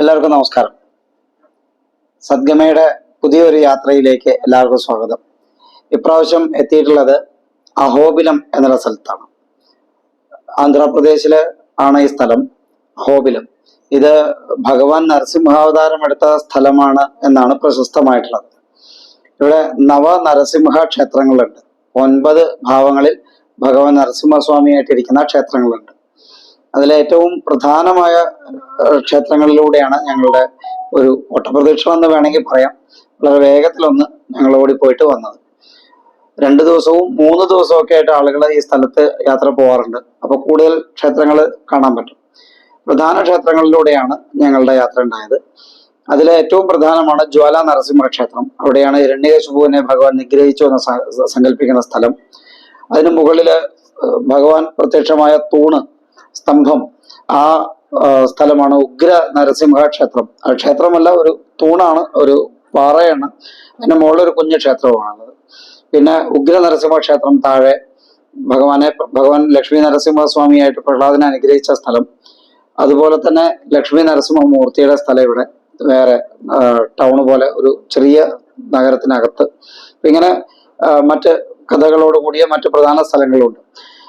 എല്ലാവർക്കും നമസ്കാരം. സദ്ഗമയുടെ പുതിയൊരു യാത്രയിലേക്ക് എല്ലാവർക്കും സ്വാഗതം. ഇപ്രാവശ്യം എത്തിയിട്ടുള്ളത് അഹോബിലം എന്നുള്ള സ്ഥലത്താണ്. ആന്ധ്രാപ്രദേശിൽ ആണ് ഈ സ്ഥലം അഹോബിലം. ഇത് ഭഗവാൻ നരസിംഹാവതാരം എടുത്ത സ്ഥലമാണ് എന്നാണ് പ്രശസ്തമായിട്ടുള്ളത്. ഇവിടെ നവ നരസിംഹ ക്ഷേത്രങ്ങളുണ്ട്. ഒൻപത് ഭാവങ്ങളിൽ ഭഗവാൻ നരസിംഹസ്വാമിയായിട്ടിരിക്കുന്ന ക്ഷേത്രങ്ങളുണ്ട്. അതിലെ ഏറ്റവും പ്രധാനമായ ക്ഷേത്രങ്ങളിലൂടെയാണ് ഞങ്ങളുടെ ഒരു ഓട്ടപ്രദക്ഷിണം എന്ന് വേണമെങ്കിൽ പറയാം. വളരെ വേഗത്തിലൊന്ന് ഞങ്ങൾ ഓടിപ്പോയിട്ട് വന്നത്. രണ്ട് ദിവസവും മൂന്ന് ദിവസവും ഒക്കെ ആയിട്ട് ആളുകൾ ഈ സ്ഥലത്ത് യാത്ര പോകാറുണ്ട് അപ്പോൾ കൂടുതൽ ക്ഷേത്രങ്ങൾ കാണാൻ പറ്റും. പ്രധാന ക്ഷേത്രങ്ങളിലൂടെയാണ് ഞങ്ങളുടെ യാത്ര ഉണ്ടായത്. അതിലെ ഏറ്റവും പ്രധാനമാണ് ജ്വാല നരസിംഹ ക്ഷേത്രം. അവിടെയാണ് ഇരണ്യകശുഭുവിനെ ഭഗവാൻ നിഗ്രഹിച്ചു എന്ന് സങ്കല്പിക്കുന്ന സ്ഥലം. അതിനു മുകളിൽ ഏഹ്, ഭഗവാൻ പ്രത്യക്ഷമായ തൂണ് സ്തംഭം. ആ സ്ഥലമാണ് ഉഗ്ര നരസിംഹ ക്ഷേത്രം. ക്ഷേത്രമല്ല ഒരു തൂണാണ് ഒരു പാറയാണ്. അതിന്റെ മുകളിൽ ഒരു കുഞ്ഞു ക്ഷേത്രമാണുള്ളത്. പിന്നെ ഉഗ്ര നരസിംഹ ക്ഷേത്രം താഴെ ഭഗവാനെ ഭഗവാൻ ലക്ഷ്മി നരസിംഹസ്വാമിയായിട്ട് പ്രഹ്ലാദനെ അനുഗ്രഹിച്ച സ്ഥലം. അതുപോലെ തന്നെ ലക്ഷ്മി നരസിംഹ മൂർത്തിയുടെ സ്ഥലം ഇവിടെ വേറെ ടൗൺ പോലെ ഒരു ചെറിയ നഗരത്തിനകത്ത്. ഇങ്ങനെ മറ്റ് കഥകളോട് കൂടിയ മറ്റ് പ്രധാന സ്ഥലങ്ങളുണ്ട്.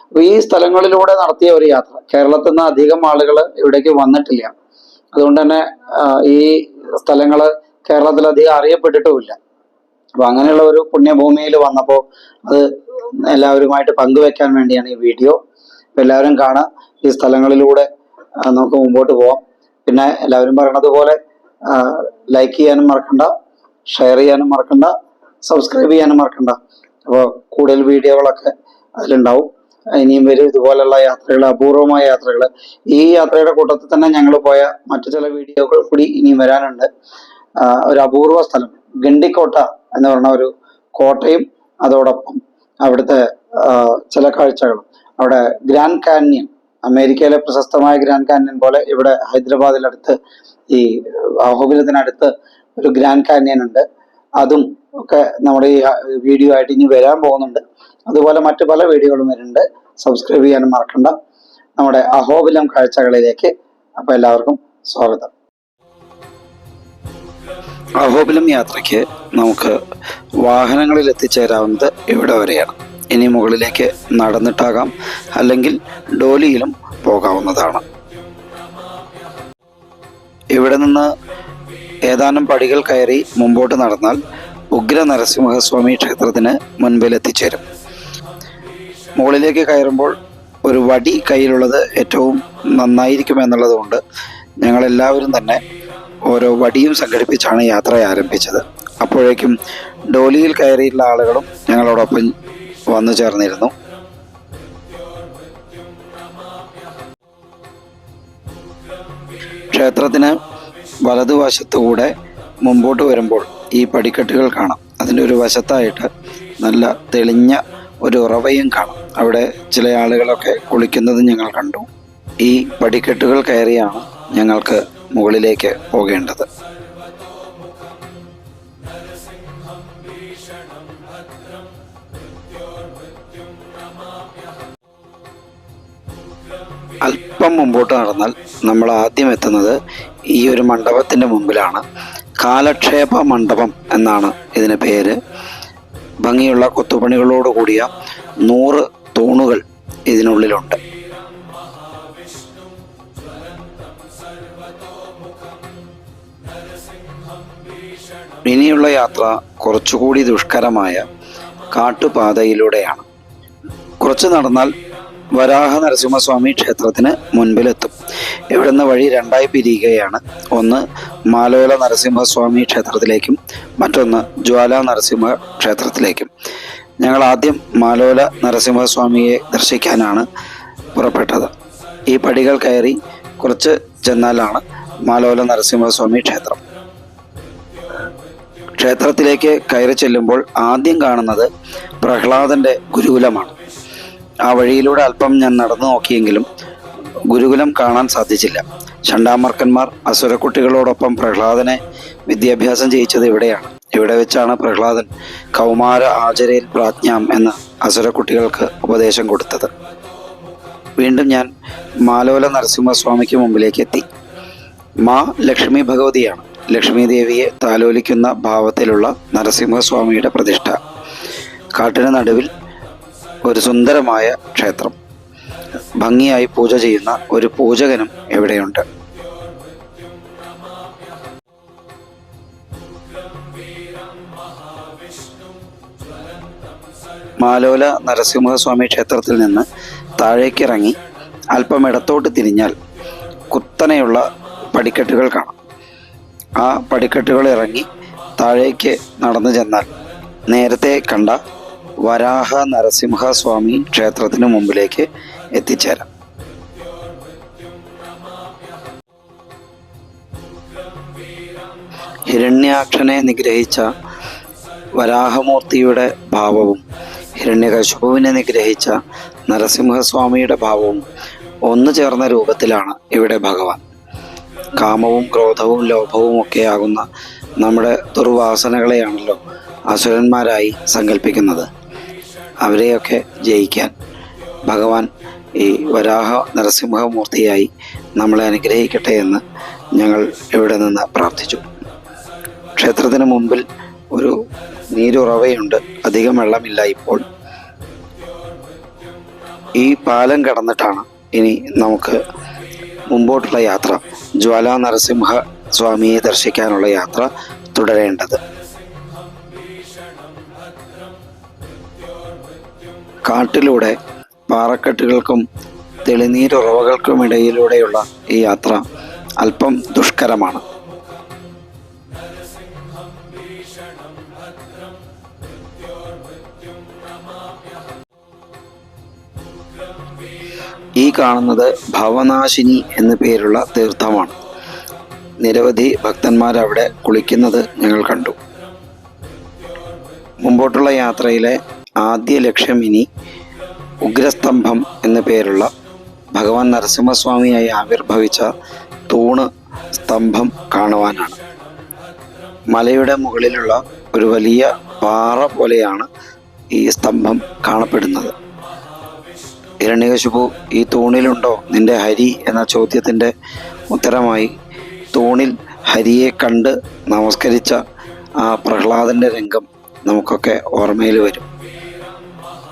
അപ്പൊ ഈ സ്ഥലങ്ങളിലൂടെ നടത്തിയ ഒരു യാത്ര. കേരളത്തിൽ നിന്ന് അധികം ആളുകൾ ഇവിടേക്ക് വന്നിട്ടില്ല. അതുകൊണ്ട് തന്നെ ഈ സ്ഥലങ്ങൾ കേരളത്തിൽ അധികം അറിയപ്പെട്ടിട്ടുമില്ല. അപ്പൊ അങ്ങനെയുള്ള ഒരു പുണ്യഭൂമിയിൽ വന്നപ്പോൾ അത് എല്ലാവരുമായിട്ട് പങ്കുവെക്കാൻ വേണ്ടിയാണ് ഈ വീഡിയോ. അപ്പൊ എല്ലാവരും കാണാം. ഈ സ്ഥലങ്ങളിലൂടെ നമുക്ക് മുമ്പോട്ട് പോവാം. പിന്നെ എല്ലാവരും പറയണത് പോലെ ലൈക്ക് ചെയ്യാനും മറക്കണ്ട ഷെയർ ചെയ്യാനും മറക്കണ്ട സബ്സ്ക്രൈബ് ചെയ്യാനും മറക്കണ്ട. അപ്പോൾ കൂടുതൽ വീഡിയോകളൊക്കെ അതിലുണ്ടാവും. ഇനിയും വരും. ഇതുപോലുള്ള യാത്രകൾ അപൂർവമായ യാത്രകൾ. ഈ യാത്രയുടെ കൂട്ടത്തിൽ തന്നെ ഞങ്ങൾ പോയ മറ്റു ചില വീഡിയോകൾ കൂടി ഇനിയും വരാനുണ്ട്. ഒരു അപൂർവ സ്ഥലം ഗണ്ടിക്കോട്ട എന്ന് പറഞ്ഞ ഒരു കോട്ടയും അതോടൊപ്പം അവിടുത്തെ ചില കാഴ്ചകളും. അവിടെ ഗ്രാൻഡ് കാന്യൻ അമേരിക്കയിലെ പ്രശസ്തമായ ഗ്രാൻഡ് കാന്യൻ പോലെ ഇവിടെ ഹൈദരാബാദിലടുത്ത് ഈ അഹോബിലത്തിനടുത്ത് ഒരു ഗ്രാൻഡ് കാന്യൻ ഉണ്ട് അതും ഒക്കെ നമ്മുടെ ഈ വീഡിയോ ആയിട്ട് ഇനി വരാൻ പോകുന്നുണ്ട്. അതുപോലെ മറ്റു പല വീഡിയോകളും വരുന്നുണ്ട്. സബ്സ്ക്രൈബ് ചെയ്യാനും മറക്കണ്ട. നമ്മുടെ അഹോബിലം കാഴ്ചകളിലേക്ക് അപ്പൊ എല്ലാവർക്കും സ്വാഗതം. അഹോബിലം യാത്രയ്ക്ക് നമുക്ക് വാഹനങ്ങളിൽ എത്തിച്ചേരാവുന്നത് ഇവിടെ വരെയാണ്. ഇനി മുകളിലേക്ക് നടന്നിട്ടാകാം. അല്ലെങ്കിൽ ഡോലിയിലും പോകാവുന്നതാണ്. ഇവിടെ നിന്ന് ഏതാനും പടികൾ കയറി മുമ്പോട്ട് നടന്നാൽ ഉഗ്ര നരസിംഹസ്വാമി ക്ഷേത്രത്തിന് മുൻപിൽ എത്തിച്ചേരും. മുകളിലേക്ക് കയറുമ്പോൾ ഒരു വടി കയ്യിലുള്ളത് ഏറ്റവും നന്നായിരിക്കും എന്നുള്ളതുകൊണ്ട് ഞങ്ങളെല്ലാവരും തന്നെ ഓരോ വടിയും സംഘടിപ്പിച്ചാണ് യാത്ര ആരംഭിച്ചത്. അപ്പോഴേക്കും ഡോലിയിൽ കയറിയുള്ള ആളുകളും ഞങ്ങളോടൊപ്പം വന്നു ചേർന്നിരുന്നു. ക്ഷേത്രത്തിന് വലതുവശത്തുകൂടെ മുമ്പോട്ട് വരുമ്പോൾ ഈ പടിക്കെട്ടുകൾ കാണാം. അതിന്റെ ഒരു വശത്തായിട്ട് നല്ല തെളിഞ്ഞ ഒരു ഉറവയും കാണാം. അവിടെ ചില ആളുകളൊക്കെ കുളിക്കുന്നത് ഞങ്ങൾ കണ്ടു. ഈ പടിക്കെട്ടുകൾ കയറിയാണ് ഞങ്ങൾക്ക് മുകളിലേക്ക് പോകേണ്ടത്. അല്പം മുമ്പോട്ട് നടന്നാൽ നമ്മൾ ആദ്യം എത്തുന്നത് ഈ ഒരു മണ്ഡപത്തിന്റെ മുമ്പിലാണ്. കാലക്ഷേപ മണ്ഡപം എന്നാണ് ഇതിന് പേര്. ഭംഗിയുള്ള കൊത്തുപണികളോട് കൂടിയ നൂറ് തൂണുകൾ ഇതിനുള്ളിലുണ്ട്. ഇനിയുള്ള യാത്ര കുറച്ചുകൂടി ദുഷ്കരമായ കാട്ടുപാതയിലൂടെയാണ്. കുറച്ച് നടന്നാൽ വരാഹ നരസിംഹസ്വാമി ക്ഷേത്രത്തിന് മുൻപിലെത്തും. ഇവിടുന്ന് വഴി രണ്ടായി പിരിയുകയാണ്. ഒന്ന് മാലോല നരസിംഹസ്വാമി ക്ഷേത്രത്തിലേക്കും മറ്റൊന്ന് ജ്വാല നരസിംഹ ക്ഷേത്രത്തിലേക്കും. ഞങ്ങൾ ആദ്യം മാലോല നരസിംഹസ്വാമിയെ ദർശിക്കാനാണ് പുറപ്പെട്ടത്. ഈ പടികൾ കയറി കുറച്ച് ചെന്നാലാണ് മാലോല നരസിംഹസ്വാമി ക്ഷേത്രം. ക്ഷേത്രത്തിലേക്ക് കയറി ചെല്ലുമ്പോൾ ആദ്യം കാണുന്നത് പ്രഹ്ലാദന്റെ ഗുരുകുലമാണ്. ആ വഴിയിലൂടെ അല്പം ഞാൻ നടന്നു നോക്കിയെങ്കിലും ഗുരുകുലം കാണാൻ സാധിച്ചില്ല. ചണ്ടാമർക്കന്മാർ അസുരക്കുട്ടികളോടൊപ്പം പ്രഹ്ലാദനെ വിദ്യാഭ്യാസം ചെയ്യിച്ചത് ഇവിടെയാണ്. ഇവിടെ വെച്ചാണ് പ്രഹ്ലാദൻ കൗമാര ആചരയിൽ പ്രാജ്ഞാം എന്ന അസുരക്കുട്ടികൾക്ക് ഉപദേശം കൊടുത്തത്. വീണ്ടും ഞാൻ മാലോല നരസിംഹസ്വാമിക്ക് മുമ്പിലേക്ക് എത്തി. മാ ലക്ഷ്മി ഭഗവതിയാണ്. ലക്ഷ്മി ദേവിയെ താലോലിക്കുന്ന ഭാവത്തിലുള്ള നരസിംഹസ്വാമിയുടെ പ്രതിഷ്ഠ. കാട്ടിന് നടുവിൽ ഒരു സുന്ദരമായ ക്ഷേത്രം. ഭംഗിയായി പൂജ ചെയ്യുന്ന ഒരു പൂജകനും ഇവിടെയുണ്ട് മാലോല നരസിംഹസ്വാമി ക്ഷേത്രത്തിൽ നിന്ന് താഴേക്കിറങ്ങി അല്പം ഇടത്തോട്ട് തിരിഞ്ഞാൽ കുത്തനെയുള്ള പടിക്കെട്ടുകൾ കാണാം. ആ പടിക്കെട്ടുകൾ ഇറങ്ങി താഴേക്ക് നടന്നു ചെന്നാൽ നേരത്തെ കണ്ട വരാഹ നരസിംഹസ്വാമി ക്ഷേത്രത്തിന് മുമ്പിലേക്ക് എത്തിച്ചേരാം. ഹിരണ്യാക്ഷനെ നിഗ്രഹിച്ച വരാഹമൂർത്തിയുടെ ഭാവവും ഹിരണ്യകശുപുവിനെ നിഗ്രഹിച്ച നരസിംഹസ്വാമിയുടെ ഭാവവും ഒന്നു ചേർന്ന രൂപത്തിലാണ് ഇവിടെ ഭഗവാൻ. കാമവും ക്രോധവും ലോഭവും ഒക്കെ ആകുന്ന നമ്മുടെ ദുർവാസനകളെയാണല്ലോ അസുരന്മാരായി സങ്കല്പിക്കുന്നത് അവരെയൊക്കെ ജയിക്കാൻ ഭഗവാൻ ഈ വരാഹ നരസിംഹമൂർത്തിയായി നമ്മളെ അനുഗ്രഹിക്കട്ടെ എന്ന് ഞങ്ങൾ ഇവിടെ നിന്ന് പ്രാർത്ഥിച്ചു. ക്ഷേത്രത്തിന് മുമ്പിൽ ഒരു നീരുറവയുണ്ട്. അധികം വെള്ളമില്ല ഇപ്പോൾ. ഈ പാലം കടന്നിട്ടാണ് ഇനി നമുക്ക് മുമ്പോട്ടുള്ള യാത്ര. ജ്വാല നരസിംഹ സ്വാമിയെ ദർശിക്കാനുള്ള യാത്ര തുടരേണ്ടത്. കാട്ടിലൂടെ പാറക്കെട്ടുകൾക്കും തെളിനീരുറവകൾക്കുമിടയിലൂടെയുള്ള ഈ യാത്ര അല്പം ദുഷ്കരമാണ്. ഈ കാണുന്നത് ഭവനാശിനി എന്നു പേരുള്ള തീർത്ഥമാണ്. നിരവധി ഭക്തന്മാർ അവിടെ കുളിക്കുന്നത് ഞങ്ങൾ കണ്ടു. മുമ്പോട്ടുള്ള യാത്രയിലെ ആദ്യ ലക്ഷ്യം ഇനി ഉഗ്രസ്തംഭം എന്ന പേരുള്ള ഭഗവാൻ നരസിംഹസ്വാമിയായി ആവിർഭവിച്ച തൂണ് സ്തംഭം കാണുവാനാണ്. മലയുടെ മുകളിലുള്ള ഒരു വലിയ പാറ പോലെയാണ് ഈ സ്തംഭം കാണപ്പെടുന്നത്. ഹിരണ്യകശിപു ഈ തൂണിലുണ്ടോ നിന്റെ ഹരി? എന്ന ചോദ്യത്തിന്റെ ഉത്തരമായി തൂണിൽ ഹരിയെ കണ്ട് നമസ്കരിച്ച ആ പ്രഹ്ലാദന്റെ രംഗം നമുക്കൊക്കെ ഓർമ്മയിൽ വരും.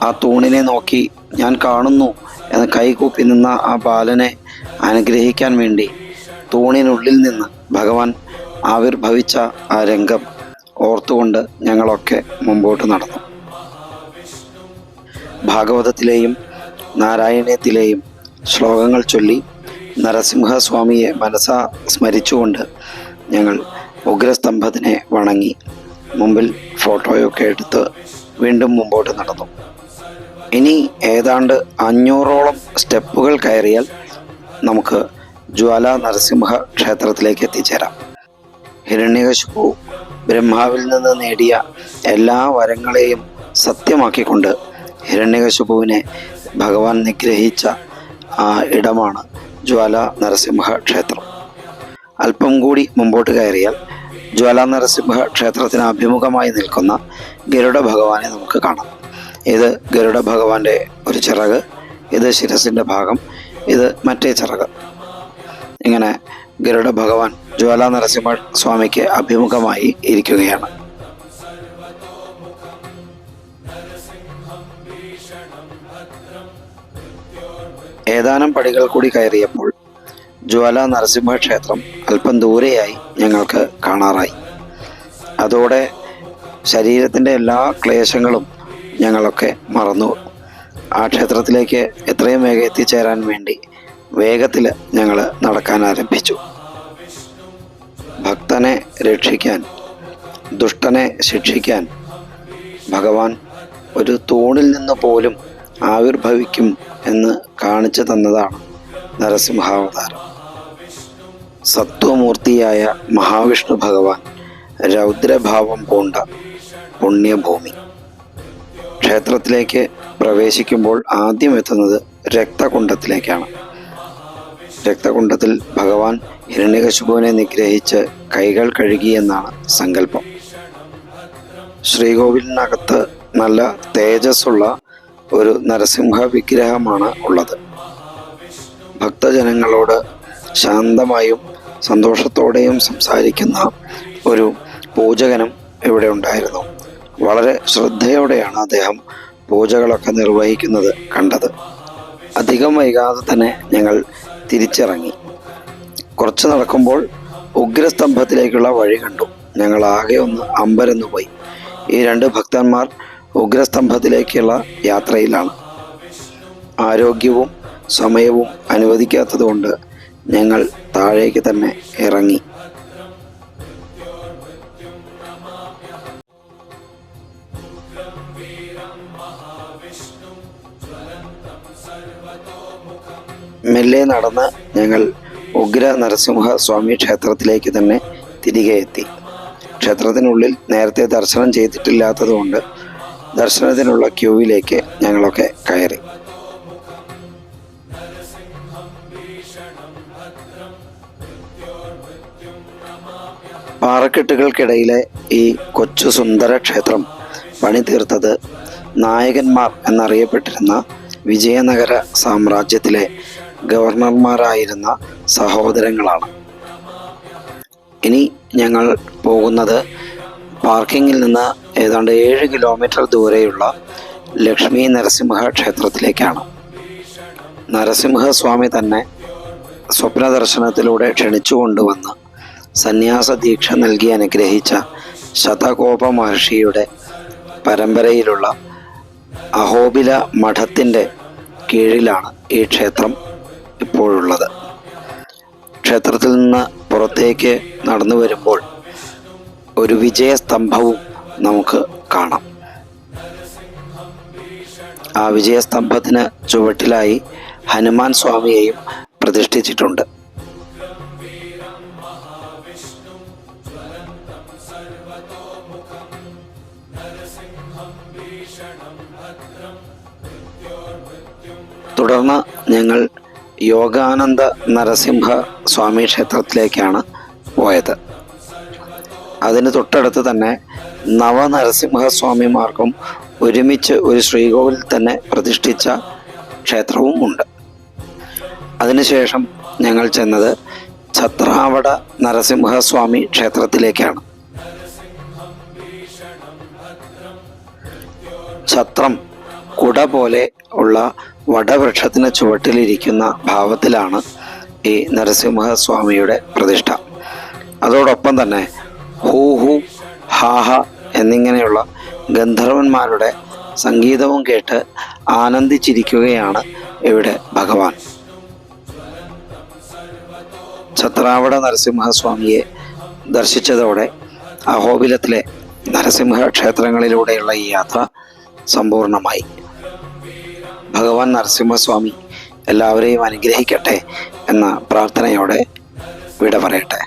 ആ തൂണിനെ നോക്കി ഞാൻ കാണുന്നു എന്ന് കൈകൂപ്പി നിന്ന ആ ബാലനെ അനുഗ്രഹിക്കാൻ വേണ്ടി തൂണിനുള്ളിൽ നിന്ന് ഭഗവാൻ ആവിർഭവിച്ച ആ രംഗം ഓർത്തുകൊണ്ട് ഞങ്ങളൊക്കെ മുമ്പോട്ട് നടന്നു. ഭാഗവതത്തിലെയും നാരായണീയത്തിലെയും ശ്ലോകങ്ങൾ ചൊല്ലി നരസിംഹസ്വാമിയെ മനസ്സാ സ്മരിച്ചുകൊണ്ട് ഞങ്ങൾ ഉഗ്രസ്തംഭത്തിനെ വണങ്ങി. മുമ്പിൽ ഫോട്ടോയൊക്കെ എടുത്ത് വീണ്ടും മുമ്പോട്ട് നടന്നു. ഇനി ഏതാണ്ട് അഞ്ഞൂറോളം സ്റ്റെപ്പുകൾ കയറിയാൽ നമുക്ക് ജ്വാല നരസിംഹ ക്ഷേത്രത്തിലേക്ക് എത്തിച്ചേരാം. ഹിരണ്യകശിപു ബ്രഹ്മാവിൽ നിന്ന് നേടിയ എല്ലാ വരങ്ങളെയും സത്യമാക്കിക്കൊണ്ട് ഹിരണ്യകശിപുവിനെ ഭഗവാൻ നിഗ്രഹിച്ച ആ ഇടമാണ് ജ്വാല നരസിംഹ ക്ഷേത്രം. അല്പം കൂടി മുമ്പോട്ട് കയറിയാൽ ജ്വാല നരസിംഹ ക്ഷേത്രത്തിന് അഭിമുഖമായി നിൽക്കുന്ന ഗരുഡ ഭഗവാനെ നമുക്ക് കാണാം. ഇത് ഗരുഡ ഭഗവാന്റെ ഒരു ചിറക് ഇത് ശിരസിന്റെ ഭാഗം ഇത് മറ്റേ ചിറക്. ഇങ്ങനെ ഗരുഡ ഭഗവാൻ ജ്വാല നരസിംഹ സ്വാമിക്ക് അഭിമുഖമായി ഇരിക്കുകയാണ്. ഏതാനും പടികൾ കൂടി കയറിയപ്പോൾ ജ്വാല നരസിംഹ ക്ഷേത്രം അല്പം ദൂരെയായി ഞങ്ങൾക്ക് കാണാറായി. അതോടെ ശരീരത്തിന്റെ എല്ലാ ക്ലേശങ്ങളും ഞങ്ങളൊക്കെ മറന്നു. ആ ക്ഷേത്രത്തിലേക്ക് എത്രയും വേഗം എത്തിച്ചേരാൻ വേണ്ടി വേഗത്തിൽ ഞങ്ങൾ നടക്കാൻ ആരംഭിച്ചു. ഭക്തനെ രക്ഷിക്കാൻ ദുഷ്ടനെ ശിക്ഷിക്കാൻ ഭഗവാൻ ഒരു തൂണിൽ നിന്ന് പോലും ആവിർഭവിക്കും എന്ന് കാണിച്ചു തന്നതാണ് നരസിംഹാവതാരം. സത്വമൂർത്തിയായ മഹാവിഷ്ണു ഭഗവാൻ രൗദ്രഭാവം പൂണ്ട പുണ്യഭൂമി. ക്ഷേത്രത്തിലേക്ക് പ്രവേശിക്കുമ്പോൾ ആദ്യം എത്തുന്നത് രക്തകുണ്ടത്തിലേക്കാണ് രക്തകുണ്ടത്തിൽ ഭഗവാൻ ഹിരണ്യകശുപുവിനെ നിഗ്രഹിച്ച് കൈകൾ കഴുകി കഴുകിയെന്നാണ് സങ്കല്പം. ശ്രീകോവിലിനകത്ത് നല്ല തേജസ്സുള്ള ഒരു നരസിംഹ വിഗ്രഹമാണ് ഉള്ളത്. ഭക്തജനങ്ങളോട് ശാന്തമായും സന്തോഷത്തോടെയും സംസാരിക്കുന്ന ഒരു പൂജകനും ഇവിടെ ഉണ്ടായിരുന്നു. വളരെ ശ്രദ്ധയോടെയാണ് അദ്ദേഹം പൂജകളൊക്കെ നിർവഹിക്കുന്നത് കണ്ടത്. അധികം വൈകാതെ തന്നെ ഞങ്ങൾ തിരിച്ചിറങ്ങി. കുറച്ച് നടക്കുമ്പോൾ ഉഗ്രസ്തംഭത്തിലേക്കുള്ള വഴി കണ്ടു. ഞങ്ങൾ ആകെ ഒന്ന് അമ്പരന്നു പോയി. ഈ രണ്ട് ഭക്തന്മാർ ഉഗ്രസ്തംഭത്തിലേക്കുള്ള യാത്രയിലാണ്. ആരോഗ്യവും സമയവും അനുവദിക്കാത്തതുകൊണ്ട് ഞങ്ങൾ താഴേക്ക് തന്നെ ഇറങ്ങി. മെല്ലെ നടന്ന് ഞങ്ങൾ ഉഗ്ര നരസിംഹ സ്വാമി ക്ഷേത്രത്തിലേക്ക് തന്നെ തിരികെ എത്തി. ക്ഷേത്രത്തിനുള്ളിൽ നേരത്തെ ദർശനം ചെയ്തിട്ടില്ലാത്തതുകൊണ്ട് ദർശനത്തിനുള്ള ക്യൂവിലേക്ക് ഞങ്ങളൊക്കെ കയറി. പാറക്കെട്ടുകൾക്കിടയിലെ ഈ കൊച്ചു സുന്ദര ക്ഷേത്രം പണി തീർത്തത് നായകന്മാർ എന്നറിയപ്പെട്ടിരുന്ന വിജയനഗര സാമ്രാജ്യത്തിലെ ഗവർണർമാരായിരുന്ന സഹോദരങ്ങളാണ്. ഇനി ഞങ്ങൾ പോകുന്നത് പാർക്കിങ്ങിൽ നിന്ന് ഏതാണ്ട് ഏഴ് കിലോമീറ്റർ ദൂരെയുള്ള ലക്ഷ്മി നരസിംഹ ക്ഷേത്രത്തിലേക്കാണ്. നരസിംഹസ്വാമി തന്നെ സ്വപ്നദർശനത്തിലൂടെ ക്ഷണിച്ചു കൊണ്ടുവന്ന് സന്യാസ ദീക്ഷ നൽകി അനുഗ്രഹിച്ച ശതകോപ മഹർഷിയുടെ പരമ്പരയിലുള്ള അഹോബില മഠത്തിന്റെ കീഴിലാണ് ഈ ക്ഷേത്രം ഇപ്പോഴുള്ളത്. ക്ഷേത്രത്തിൽ നിന്ന് പുറത്തേക്ക് നടന്നു വരുമ്പോൾ ഒരു വിജയസ്തംഭവും നമുക്ക് കാണാം. ആ വിജയസ്തംഭത്തിന് ചുവട്ടിലായി ഹനുമാൻ സ്വാമിയെയും പ്രതിഷ്ഠിച്ചിട്ടുണ്ട്. തുടർന്ന് ഞങ്ങൾ യോഗാനന്ദ നരസിംഹ സ്വാമി ക്ഷേത്രത്തിലേക്കാണ് പോയത്. അതിന് തൊട്ടടുത്ത് തന്നെ നവനരസിംഹസ്വാമിമാർക്കും ഒരുമിച്ച് ഒരു ശ്രീകോവിൽ തന്നെ പ്രതിഷ്ഠിച്ച ക്ഷേത്രവും ഉണ്ട്. അതിനുശേഷം ഞങ്ങൾ ചെന്നത് ഛത്രാവട നരസിംഹസ്വാമി ക്ഷേത്രത്തിലേക്കാണ്. ഛത്രം കുട പോലെ ഉള്ള വടവൃക്ഷത്തിന് ചുവട്ടിലിരിക്കുന്ന ഭാവത്തിലാണ് ഈ നരസിംഹസ്വാമിയുടെ പ്രതിഷ്ഠ. അതോടൊപ്പം തന്നെ ഹൂ ഹൂ ഹാഹ എന്നിങ്ങനെയുള്ള ഗന്ധർവന്മാരുടെ സംഗീതവും കേട്ട് ആനന്ദിച്ചിരിക്കുകയാണ് ഇവിടെ ഭഗവാൻ. ഛത്രാവട നരസിംഹസ്വാമിയെ ദർശിച്ചതോടെ അഹോബിലത്തിലെ നരസിംഹ ക്ഷേത്രങ്ങളിലൂടെയുള്ള ഈ യാത്ര സമ്പൂർണമായി. ഭഗവാൻ നരസിംഹസ്വാമി എല്ലാവരെയും അനുഗ്രഹിക്കട്ടെ എന്ന പ്രാർത്ഥനയോടെ വിട പറയട്ടെ.